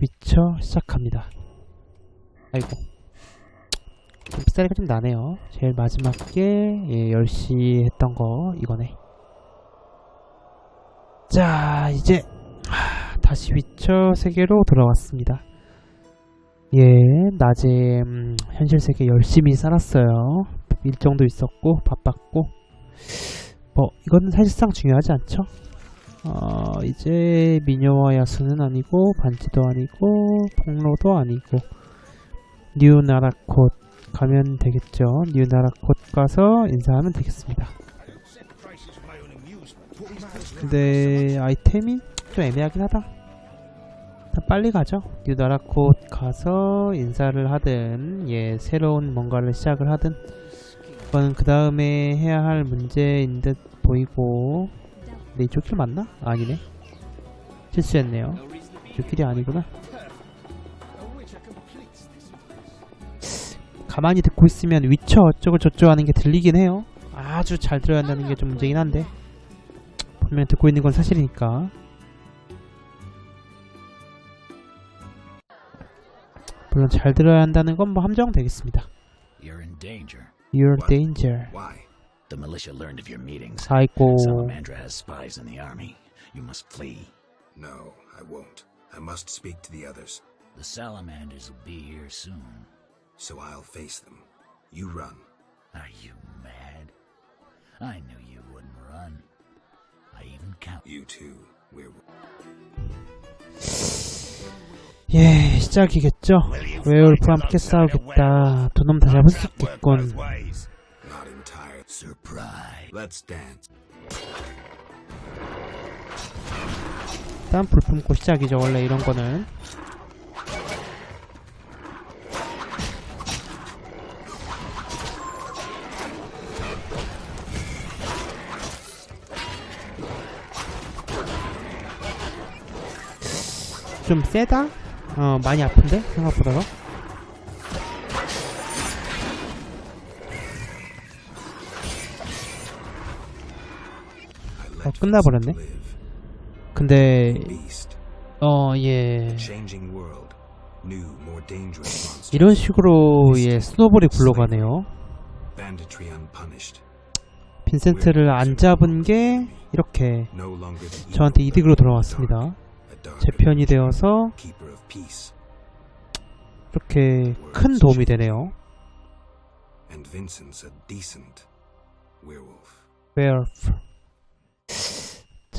위쳐 시작합니다. 아이고. 좀 빗자리가 좀 나네요. 제일 마지막 게, 예, 10시 했던 거, 이거네. 자, 이제, 하, 다시 위쳐 세계로 돌아왔습니다. 예, 낮에, 음, 현실 세계 열심히 살았어요. 일정도 있었고, 바빴고. 뭐, 이건 사실상 중요하지 않죠? 어, 이제 미녀와 야수는 아니고 반지도 아니고 폭로도 아니고 뉴나라콧 가면 되겠죠. 뉴나라콧 가서 인사하면 되겠습니다. 근데 아이템이 좀 애매하긴 하다. 빨리 가죠. 뉴나라콧 가서 인사를 하든 예 새로운 뭔가를 시작을 하든 그건 그 다음에 해야 할 문제인 듯 보이고 근데 이쪽 길 맞나? 아니네. 실수했네요. 이쪽 길이 아니구나. 가만히 듣고 있으면 위쳐 어쩌고 저쩌고 하는 게 들리긴 해요. 아주 잘 들어야 한다는 게 좀 문제긴 한데. 분명 듣고 있는 건 사실이니까. 물론 잘 들어야 한다는 건 뭐 함정 되겠습니다. You're in danger. You're danger. Why? The militia learned of your meetings. 아이고 Salamandra has spies in the army. You must flee. No, I won't. I must speak to the others, The salamanders will be here soon. so I'll face them. You run. Are you mad? I knew you wouldn't run. I even count. You too, werewolf. 예, 시작이겠죠. 웨어울프와 함께 싸우겠다. 두 놈 다 잡을 수 있겠군. Entirely. Surprise. Let's dance. 일단 불 품고 시작이죠. 원래 이런 거는. 좀 세다? 어, 많이 아픈데? 생각보다가? 끝나버렸네. 근데. 어, 예. 이런 식으로, 예, 스노볼이 굴러가네요. 빈센트를 안 잡은 게, 이렇게, 저한테 이득으로 돌아왔습니다. 제 편이 되어서. 이렇게 큰 도움이 되네요. Werewolf.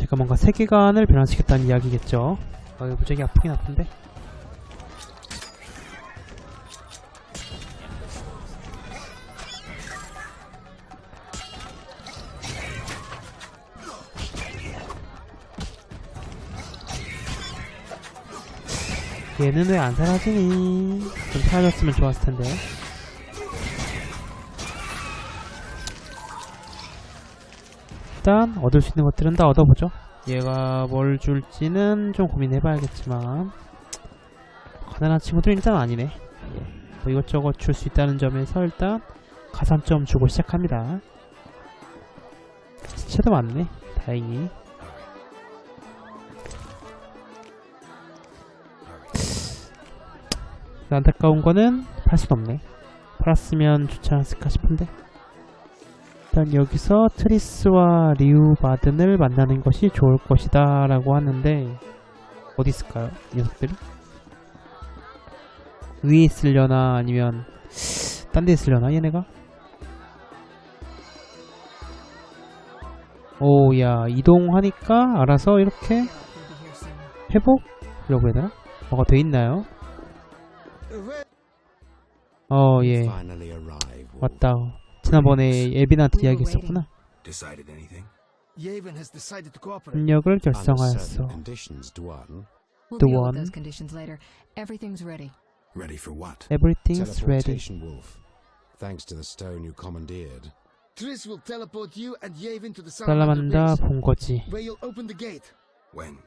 제가 뭔가 세계관을 변환시켰다는 이야기겠죠. 아, 이거 무지하게 아프긴 아픈데. 얘는 왜 안 사라지니? 좀 사라졌으면 좋았을 텐데. 일단 얻을 수 있는 것들은 다 얻어보죠. 얘가 뭘 줄지는 좀 고민해봐야겠지만 가난한 친구들은 일단 아니네. 예. 뭐 이것저것 줄 수 있다는 점에서 일단 가산점 주고 시작합니다. 시체도 많네. 다행히. 안타까운 거는 팔 순 없네. 팔았으면 좋지 않았을까 싶은데. 일단 여기서 트리스와 리우바든을 만나는 것이 좋을 것이다 라고 하는데 어디 있을까요? 이 녀석들이? 위에 있으려나 아니면 딴 데 있으려나 얘네가? 오야 이동하니까 알아서 이렇게 회복 이라고 해야 되나? 뭐가 돼 있나요? 어예. 맞다 지난번에 에빈한테 이야기했었구나. 협력을 결성하였어 The one. ready. Ready for what? Everything's ready wolf. Thanks to the stone you commandeered. Tris will teleport you and Yavin to the Salamander 본 거지 where you'll open the gate. When?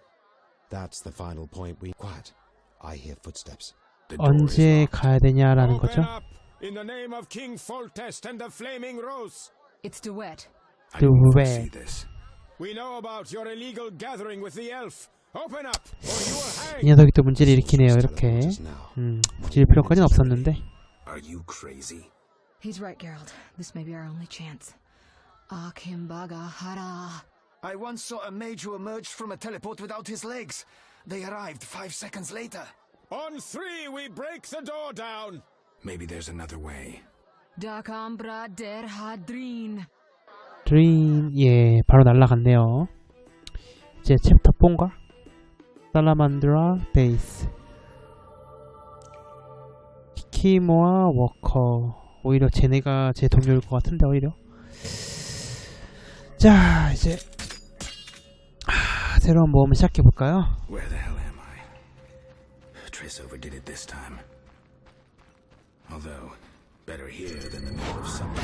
That's the final point we. Quiet. I hear footsteps. The door is 언제. 가야 되냐라는 거죠. Open up in the name of King Foltest and the Flaming Rose. It's Duet. I didn't way. foresee this. We know about your illegal gathering with the elf. Open up, or you will 이 hang. 녀석이 또 문제를 일으키네요 Just 이렇게 teleporters now. 음 질 필요까지는 없었는데 Are you crazy? He's right, Geralt. This may be our only chance. Akimbaga hara. I once saw a mage who emerged from a teleport without his legs. They arrived five seconds later. On three, we break the door down. Maybe there's another way. Dakambra der hadrin. 드림 예 바로 날라갔네요 이제 챕터 4인가? 살라만드라 베이스 키키모아 워커 오히려 쟤네가 제 동료일 것 같은데 오히려 자 이제 아, 새로운 모험을 시작해볼까요? Where the hell am I? Triss overdid it this time. Although, better here than the middle of field.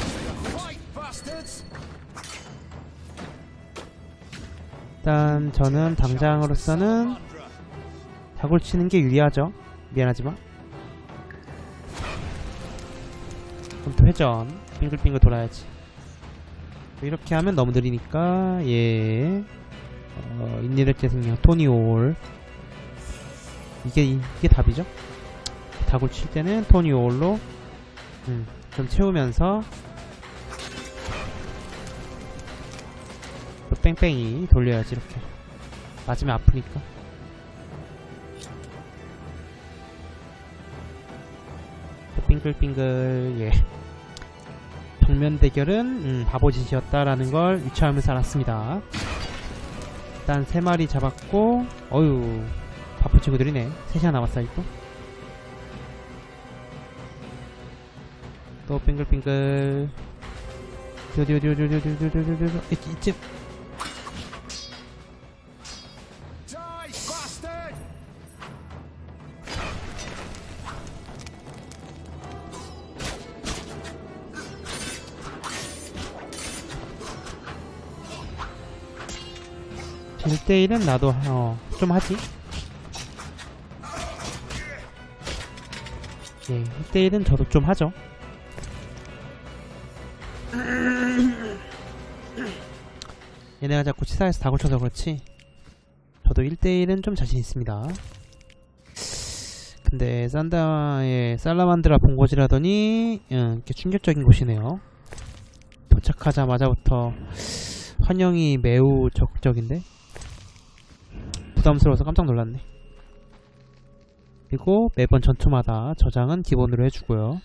Fight, bastards! 일단 저는 당장으로서는 다굴 치는 게 유리하죠. 미안하지만. 그럼 또 회전. 빙글빙글 돌아야지. 이렇게 하면 너무 느리니까 예. 어, 인니를 재생력 토니올. 이게 이게 답이죠. 다굴 칠 때는 토니올로 음, 좀 채우면서 또 뺑뺑이 돌려야지 이렇게. 맞으면 아프니까. 또 빙글빙글 예. 정면 대결은 음, 바보짓이었다라는 걸 유추하면서 알았습니다. 일단 세 마리 잡았고 어유 바쁜 친구들이네. 셋이나 남았어 아직도 또 빙글빙글 어디 이쯤 1대1은 나도 어, 좀 하지 예, 1대1은 저도 좀 하죠 얘네가 자꾸 치사해서 다 고쳐서 그렇지? 저도 1대1은 좀 자신 있습니다. 근데 산다의 살라만드라 본거지라더니 음, 이렇게 충격적인 곳이네요. 도착하자마자부터 환영이 매우 적극적인데? 부담스러워서 깜짝 놀랐네. 그리고 매번 전투마다 저장은 기본으로 해주고요.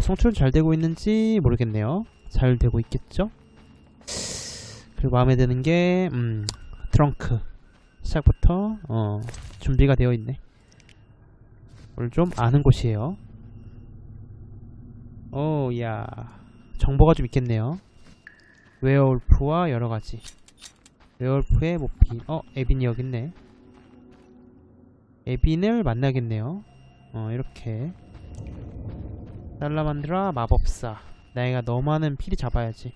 성출 잘 되고 있는지 모르겠네요. 잘 되고 있겠죠 그리고 마음에 드는 게 음, 트렁크. 시작부터 어, 준비가 되어 있네. 오늘 좀 아는 곳이에요. 오야. 정보가 좀 있겠네요. 웨어울프와 여러가지. 웨어울프의 모피. 어 에빈이 여기 있네. 에빈을 만나겠네요. 어 이렇게. 살라만드라 마법사. 나이가 너무 많은 필이 잡아야지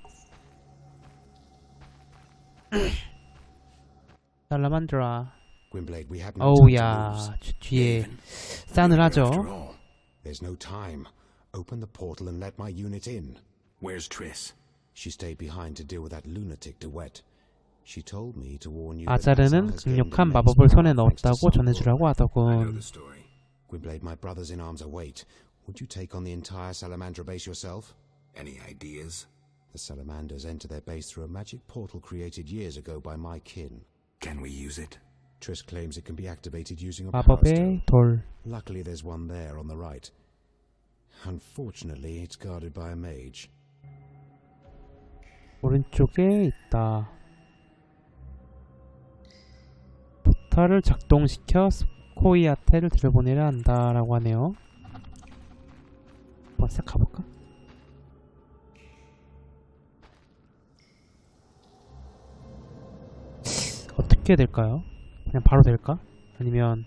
살라만드라 Gwynblade, we have no 어우 time to 야 lose. 뒤- 뒤에 Raven, 싼을 we're 하죠 here after all. There's no time. Open the portal and let my unit in. Where's Triss? She stayed behind to deal with that lunatic DeWet. She told me to warn you that 아자르는 Nazar has gained 강력한 immense 마법을 손에 power thanks to 넣었다고 some 전해주라고 I know 하더군 the story. Gwynblade, my brothers in arms await. Would you take on the entire Salamander base yourself? Any ideas? The Salamanders enter their base through a magic portal created years ago by my kin. Can we use it? Triss claims it can be activated using a power stone. 마법의 돌 Luckily, there's one there on the right. Unfortunately, it's guarded by a mage. 오른쪽에 있다. 포탈을 작동시켜 스코이아테를 들여보내려 한다라고 하네요. 한번 싹 가볼까? 어떻게 될까요? 그냥 바로 될까? 아니면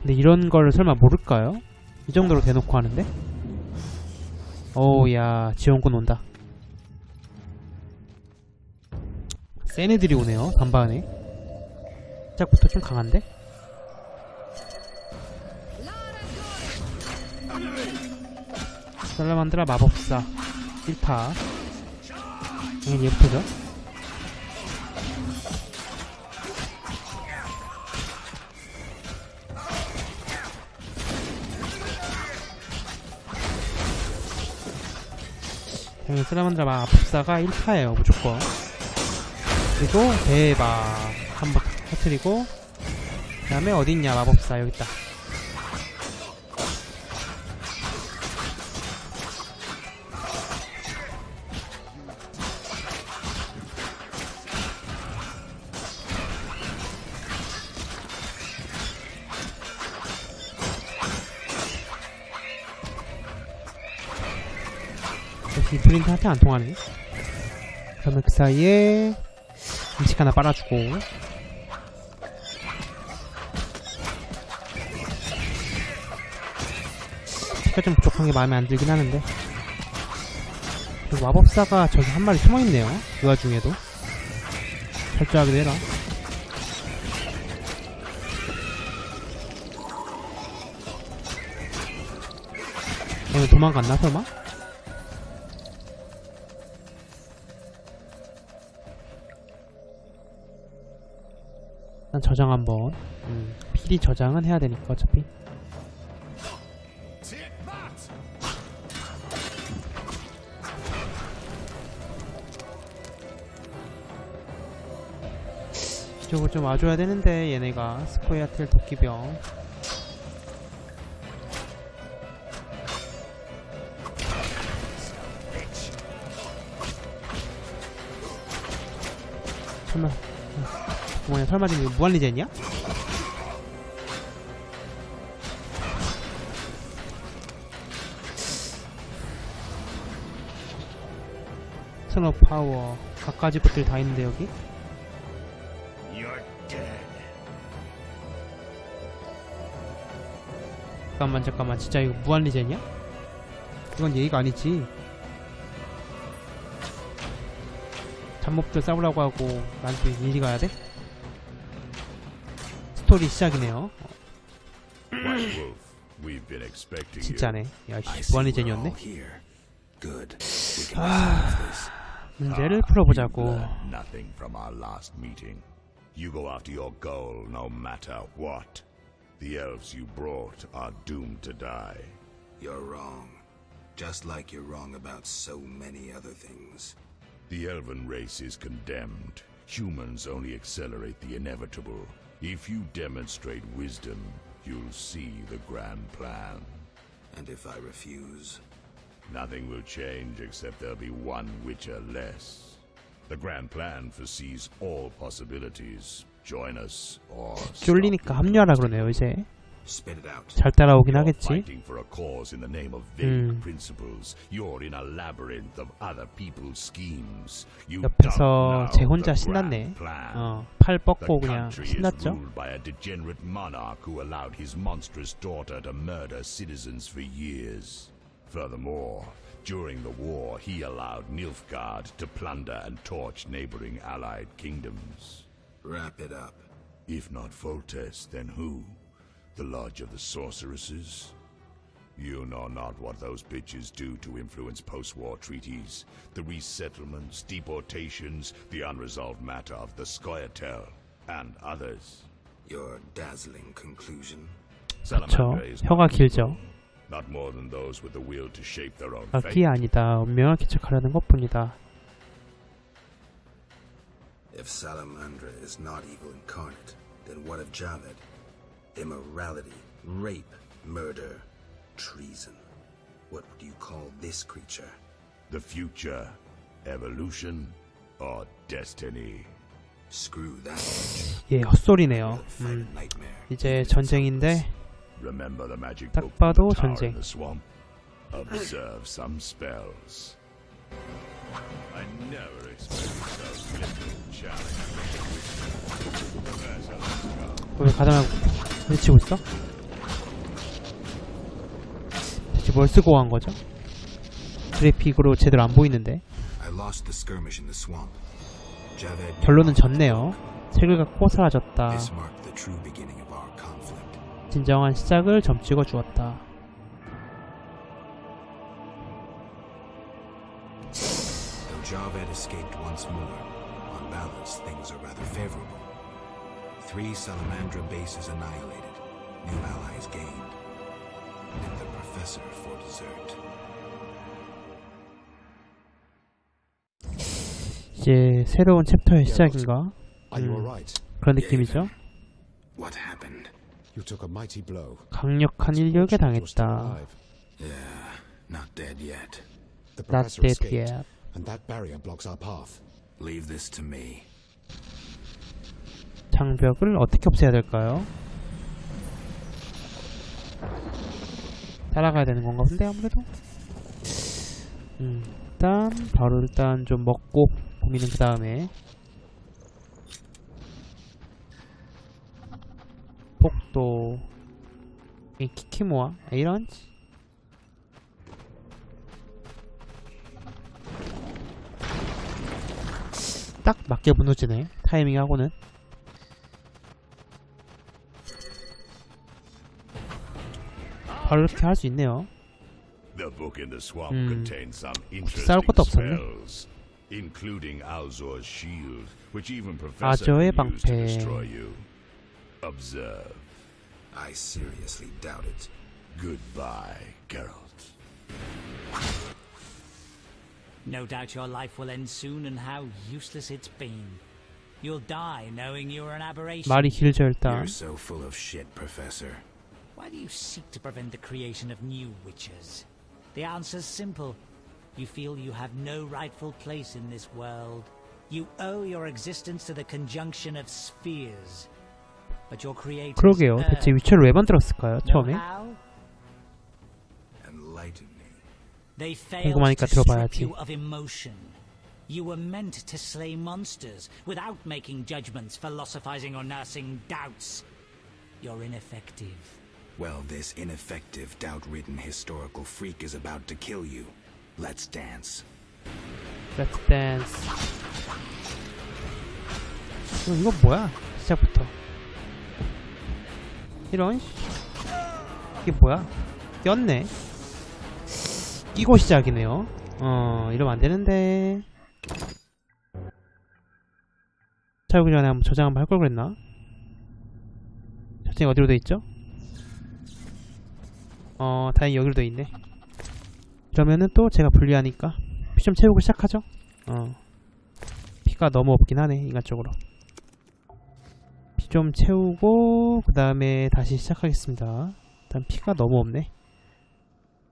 근데 이런 걸 설마 모를까요? 이 정도로 대놓고 하는데? 어우 야 지원군 온다 센 애들이 오네요 단반에 시작부터 좀 강한데? 살라만드라 마법사 1타 이게 예쁘죠? 그러면 스라만드라 마법사가 1타예요 무조건. 그리고 대박. 한번 터트리고 그 다음에 어딨냐 마법사 여기있다. 역시 프린트한테 안 통하네. 그러면 그 사이에 음식 하나 빨아주고. 색깔 좀 부족한 게 마음에 안 들긴 하는데. 그리고 마법사가 저기 한 마리 숨어있네요. 그 와중에도. 철저하게 내라. 오늘 도망갔나 설마? 일단 저장 한번. 음, PD 저장은 해야 되니까 어차피. 이쪽으로 좀 와줘야 되는데 얘네가. 스코이아텔 도끼병. 설 마 뭐야 설마 지금 이거 무한 리젠이야? 스노 파워 갖가지 것들 다 있는데 여기. 잠깐만 잠깐만 진짜 이거 무한 리젠이야? 이건 예의가 아니지 잡몹들 싸우려고 하고 난또 이리 가야 돼? 스토리 시작이네요 White Wolf, we've been expecting you. 진짜네 I 야씨 see we're 무한리젠이었네 all here. Good. We can resolve this. 문제를 You've 풀어보자고 learned nothing from our last meeting. You go after your goal no matter what. The elves you brought are doomed to die. You're wrong. Just like you're wrong about so many other things. The elven race is condemned. Humans only accelerate the inevitable. If you demonstrate wisdom, you'll see the grand plan. And if I refuse, Nothing will change except there'll be one Witcher less. The grand plan foresees all possibilities. Join us or stop 쫄리니까 your 합류하라 doomsday. 그러네요 이제 spit it out. 잘 따라오긴 You're 하겠지 fighting for a cause in the name of vague 음. principles. You're in a labyrinth of other people's schemes. You 옆에서 don't know 제 혼자 the 신났네 grand plan. 어, 팔 The 뻗고 그냥 country is 신났죠 ruled by a degenerate monarch who allowed his monstrous daughter to murder citizens for years. Furthermore, during the war, he allowed Nilfgaard to plunder and torch neighboring allied kingdoms. Wrap it up. If not Foltest, then who? The Lodge of the Sorceresses? You know not what those bitches do to influence post-war treaties, the resettlements, deportations, the unresolved matter of the Scoia'tael, and others. Your dazzling conclusion. Salamander is 혀가 not 길죠. evil, not more than those with the will to shape their own 악이 fate. 아니다 운명을 개척하려는 것뿐이다 If Salamandra is not evil incarnate, then what of Javed? Immorality, rape, murder, treason. What would you call this creature? The future, evolution, or destiny? Screw that bitch. 예 헛소리네요 Fight a 음, nightmare. 이제 전쟁인데 Remember the magic 딱 book from 봐도 the tower 전쟁. in the swamp? Observe some spells. I never expected so little challenge. Professor, let's go. 왜 가다 가 부딪히고 있어? 대체 뭘 쓰고 간 거죠? 그래픽으로 제대로 안 보이는데. 결론은 졌네요 책을 갖고 사라졌다. 진정한 시작을 점찍어 주었다 Though Javed escaped once more, on balance things are rather favorable. Three Salamandra bases annihilated, new allies gained, and the professor for dessert. 이제 새로운 챕터의 시작인가 Are you Hmm. alright? 그런 느낌이죠. What happened? You took a mighty blow. 강력한 인력에 You're still 당했다. alive. Yeah, not dead yet. The Not professor dead escaped, yet. and that barrier blocks our path. Leave this to me. 장벽을 어떻게 없애야 될까요? 따라가야 되는 건가 본데 아무래도? 음, 일단 바로 일단 좀 먹고 고민은 그 다음에. 폭도 이 키키모아 에이런지 딱 맞게 무너지네 타이밍하고는 바로 이렇게 할 수 있네요 The book in the swamp Hmm. contains some 싸울 interesting 것도 없었네. spells, including Alzor's shield, which even Professor 아저의 can use to 방패. destroy you. Observe. I seriously doubt it. Goodbye, Geralt. No doubt your life will end soon and how useless it's been. You'll die knowing you're an aberration. 말이 길죠 일단 You're so full of shit, Professor. Why do you seek to prevent the creation of new witches? The answer's simple. You feel you have no rightful place in this world. You owe your existence to the conjunction of spheres. But your creators 그러게요 대체 위쳐를 왜 만들었을까요 know 처음에 how? Enlighten me. They failed 궁금하니까 to strip 들어봐야지. you of emotion. You were meant to slay monsters without making judgments, philosophizing, or nursing doubts. You're ineffective. Well, this ineffective, doubt-ridden historical freak is about to kill you. Let's dance. Let's dance 어, 이거 뭐야 시작부터 이런 씨. 이게 뭐야 꼈네 끼고 시작이네요 어 이러면 안 되는데 차오기 전에 한번 저장 한번 할 걸 그랬나 저장이 어디로 돼 있죠 어 다행히 여기로 돼 있네. 이러면은 또 제가 불리하니까 피 좀 채우고 시작하죠? 어. 피가 너무 없긴 하네 인간적으로. 피 좀 채우고 그 다음에 다시 시작하겠습니다. 일단 피가 너무 없네.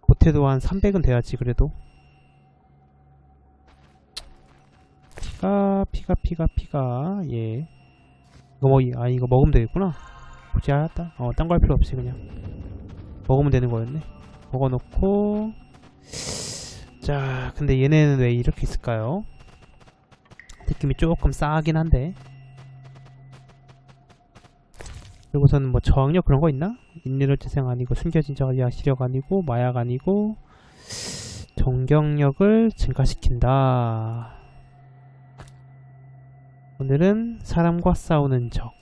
못해도 한 300은 돼야지 그래도. 피가 피가 피가 피가 예. 이거 뭐, 아 이거 먹으면 되겠구나. 굳이 알았다. 어딴 거 할 필요 없이 그냥 먹으면 되는 거였네. 먹어놓고. 자 근데 얘네는 왜 이렇게 있을까요? 느낌이 조금 싸하긴 한데. 그리고서는 뭐 저항력 그런 거 있나? 인내력 재생 아니고 숨겨진 자야 시력 아니고 마약 아니고 정경력을 증가시킨다. 오늘은 사람과 싸우는 적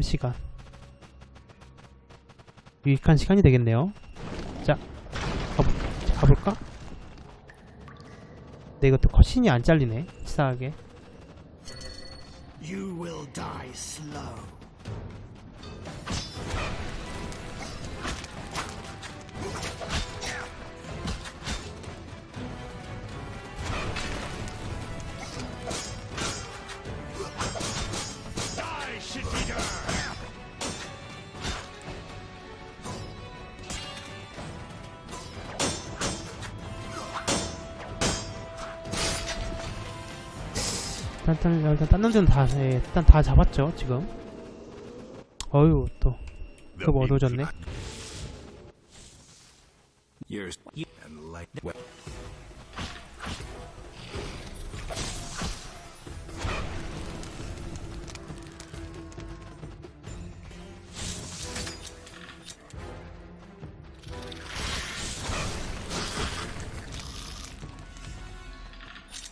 (23시간) 유익한 시간이 되겠네요. 자 가볼 까? 근데 이것도 컷신이 안 잘리네 치사하게 일단 일단, 딴 놈들은 다 예, 일단 다 잡았죠 지금. 어휴 또. enlightened. Well,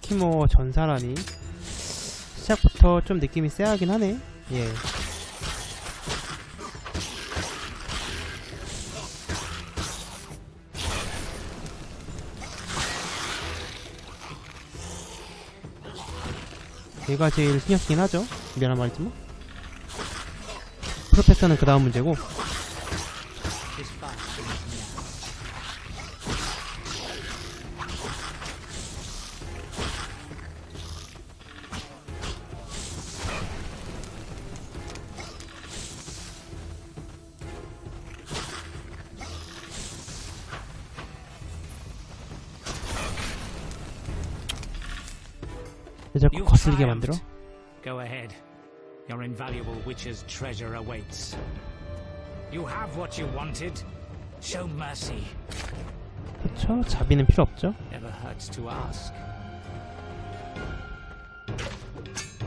키모 전사라니 시작부터 좀 느낌이 쎄하긴 하네. 예. 얘가 제일 신경 쓰긴 하죠. 미안한 말이지만. 프로페서는 그 다음 문제고 자꾸 You've 거슬리게 만들어? triumphed. Go ahead. Your invaluable witch's treasure awaits. You have what you wanted. Show mercy. 그쵸? 자비는 필요 없죠? Never hurts to ask.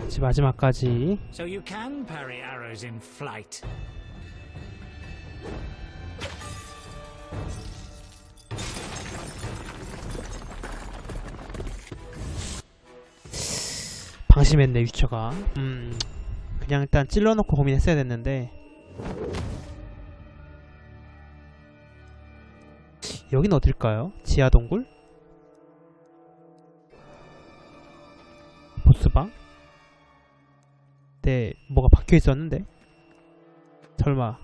이제 마지막까지 So you can parry arrows in flight. 방심했네 위쳐가 음 그냥 일단 찔러놓고 고민했어야 됐는데 여긴 어딜까요? 지하동굴? 보스방? 네 뭐가 박혀있었는데 설마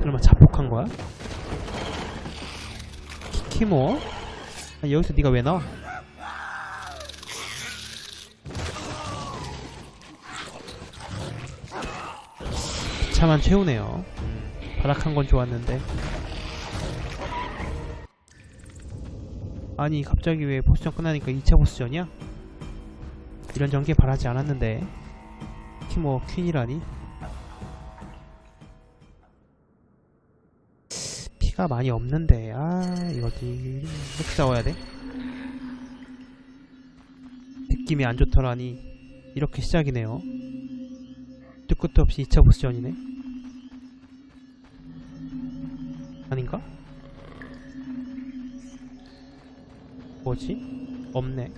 설마 자폭한 거야? 키키모? 아니, 여기서 네가 왜 나와? 차만 채우네요. 음, 바락한 건 좋았는데. 아니 갑자기 왜 보스전 끝나니까 2차 보스전이야? 이런 전개 바라지 않았는데. 뭐 퀸이라니. 피가 많이 없는데 아 이거지 이렇게 싸워야 돼? 느낌이 안 좋더라니 이렇게 시작이네요 뜻 끝도 없이 2차 보스전이네 아닌가? 뭐지? 없네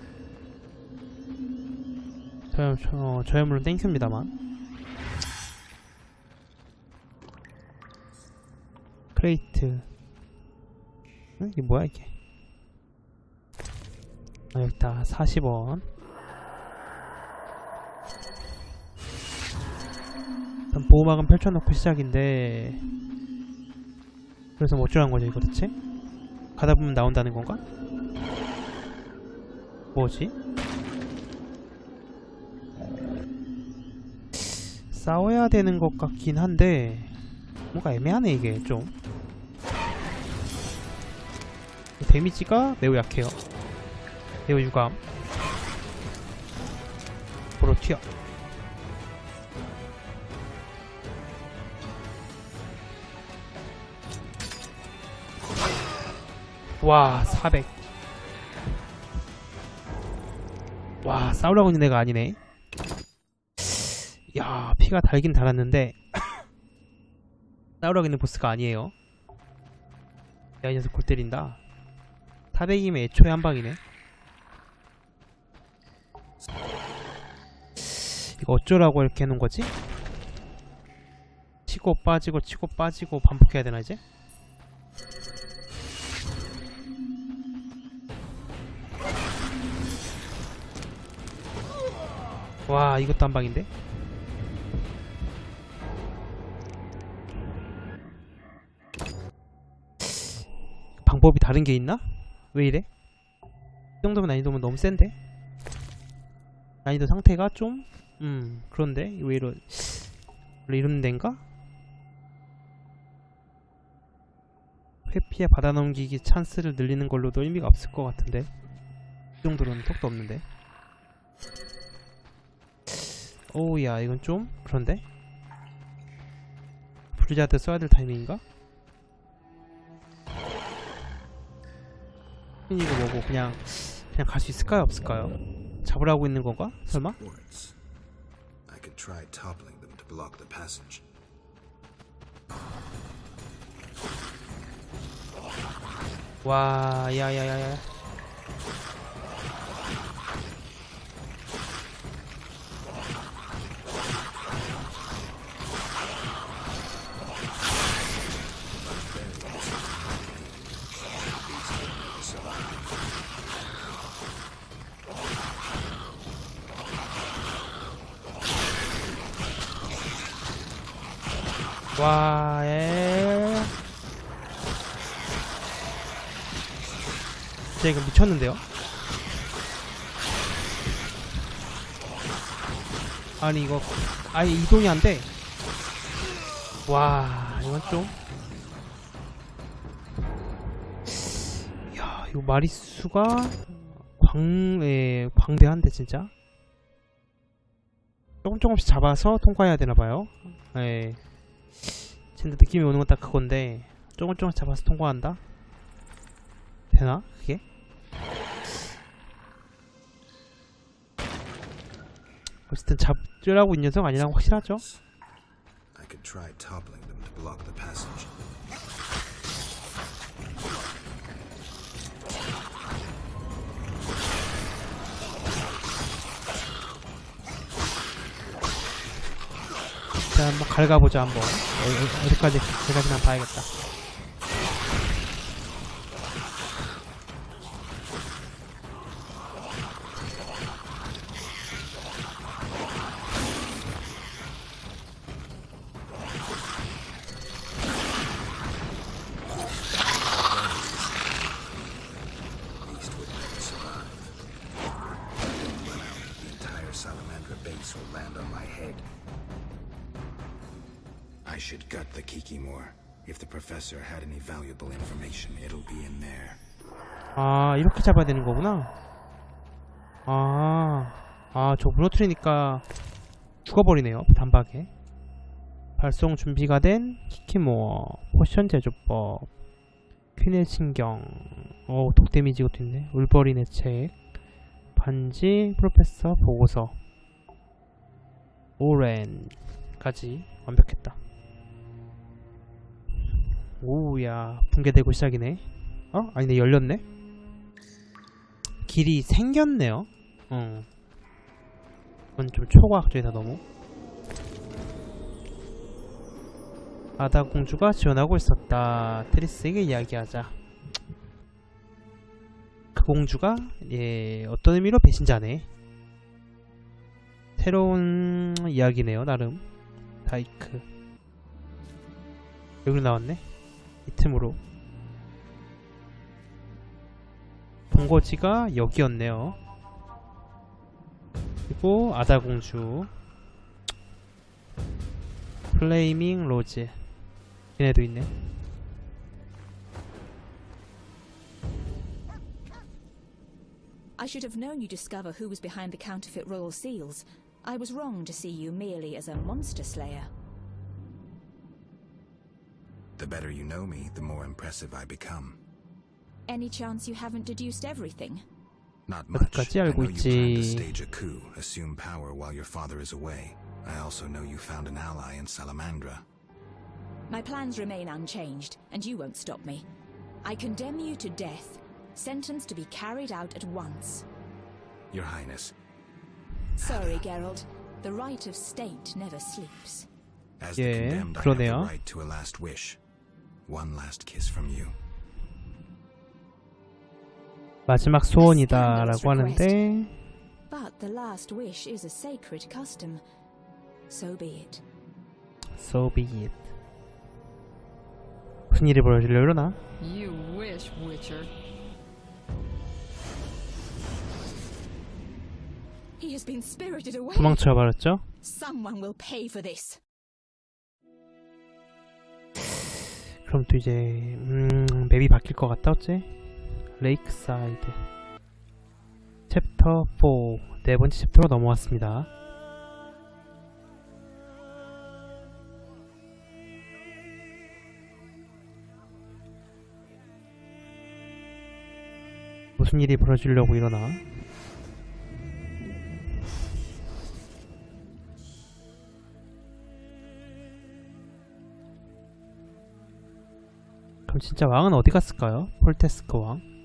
저, 저, 저야물은 땡큐입니다만 크레이트 응? 이게 뭐야 이게 아 여기 다 40원 일단 보호막은 펼쳐놓고 시작인데 그래서 뭐 어쩌라는 거지 이거 대체? 가다 보면 나온다는 건가? 뭐지? 싸워야 되는 것 같긴 한데 뭔가 애매하네 이게 좀 데미지가 매우 약해요 매우 유감 보로 튀어 와, 400. 와, 싸우려고 있는 애가 아니네. 야, 피가 달긴 달았는데 싸우려고 있는 보스가 아니에요. 야, 이 녀석 골 때린다. 400이면 애초에 한 방이네. 이거 어쩌라고 이렇게 해놓은 거지? 치고 빠지고 치고 빠지고 반복해야 되나 이제? 와 이것도 한 방인데? 방법이 다른 게 있나? 왜 이래? 이 정도면 난이도면 너무 센데? 난이도 상태가 좀? 음 그런데 왜 이러 원래 이런 데인가? 회피에 받아넘기기 찬스를 늘리는 걸로도 의미가 없을 것 같은데 이 정도로는 턱도 없는데 오우야 이건 좀 그런데? 블리자드 써야 될 타이밍인가? 이거 뭐고 그냥 그냥 갈 수 있을까요 없을까요? 잡으라고 있는 건가? 설마? I could try toppling them to block the passage. 와 야야야야 와, 에. 진짜 이거 미쳤는데요? 아니 이거 아예 이동이 안 돼. 와, 이건 좀. 야, 이거 마리수가 광, 예, 광대한데 진짜. 조금 조금씩 잡아서 통과해야 되나 봐요. 예. 진짜 느낌이 오는 건 딱 그건데 조금 조금씩 잡아서 통과한다? 되나? 그게? 어쨌든 잡으라고 있는 녀석 아니라고 확실하죠? I could try toppling them to block the passage. 자 한번 갈가보자 한번. 어, 어, 어디까지 어디까지나 봐야겠다 이렇게 잡아야 되는 거구나. 아 아 저 무너뜨리니까 죽어버리네요 단박에. 발송 준비가 된 키키모어 포션 제조법. 퀸의 신경. 어 독 데미지 것도 있네. 울버린의 책. 반지 프로페서 보고서. 오렌까지 완벽했다. 오우야 붕괴되고 시작이네. 어? 아니네 열렸네 길이 생겼네요. 어. 이건 좀 초과학적이다 너무. 아다 공주가 지원하고 있었다. 트리스에게 이야기하자. 그 공주가 예 어떤 의미로 배신자네. 새로운 이야기네요 나름. 다이크. 여기 나왔네. 이 틈으로 본거지가 여기였네요 그리고 아다공주 플레이밍 로즈 얘네도 있네 I should have known you'd discover who was behind the counterfeit royal seals. I was wrong to see you merely as a monster slayer. The better you know me, the more impressive I become. Any chance you haven't deduced everything? Not much. I know you planned to stage a coup, assume power while your father is away. I also know you found an ally in Salamandra. My plans remain unchanged, and you won't stop me. I condemn you to death, sentence to be carried out at once. Your Highness. Sorry, Geralt. The right of state never sleeps. As the condemned, I have the right to a last wish. One last kiss from you. 마지막 소원이다라고 하는데 But the last wish is a sacred custom. So be it. so be it 무슨 일이 벌어지려고 그러나 You wish, Witcher. He has been spirited away. 도망쳐 버렸죠 Someone will pay for this. 그럼 또 이제 음, 맵이 바뀔 것 같다 어째? 레이크사이드 챕터 4 네 번째 챕터로 넘어왔습니다. 무슨 일이 벌어지려고 이러나? 그럼 진짜 왕은 어디 갔을까요? 폴테스크 왕?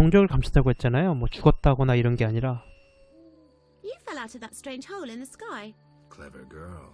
종족을 감췄다고 했잖아요. 뭐 죽었다거나 이런 게 아니라 You fell out of that strange hole in the sky. Clever girl.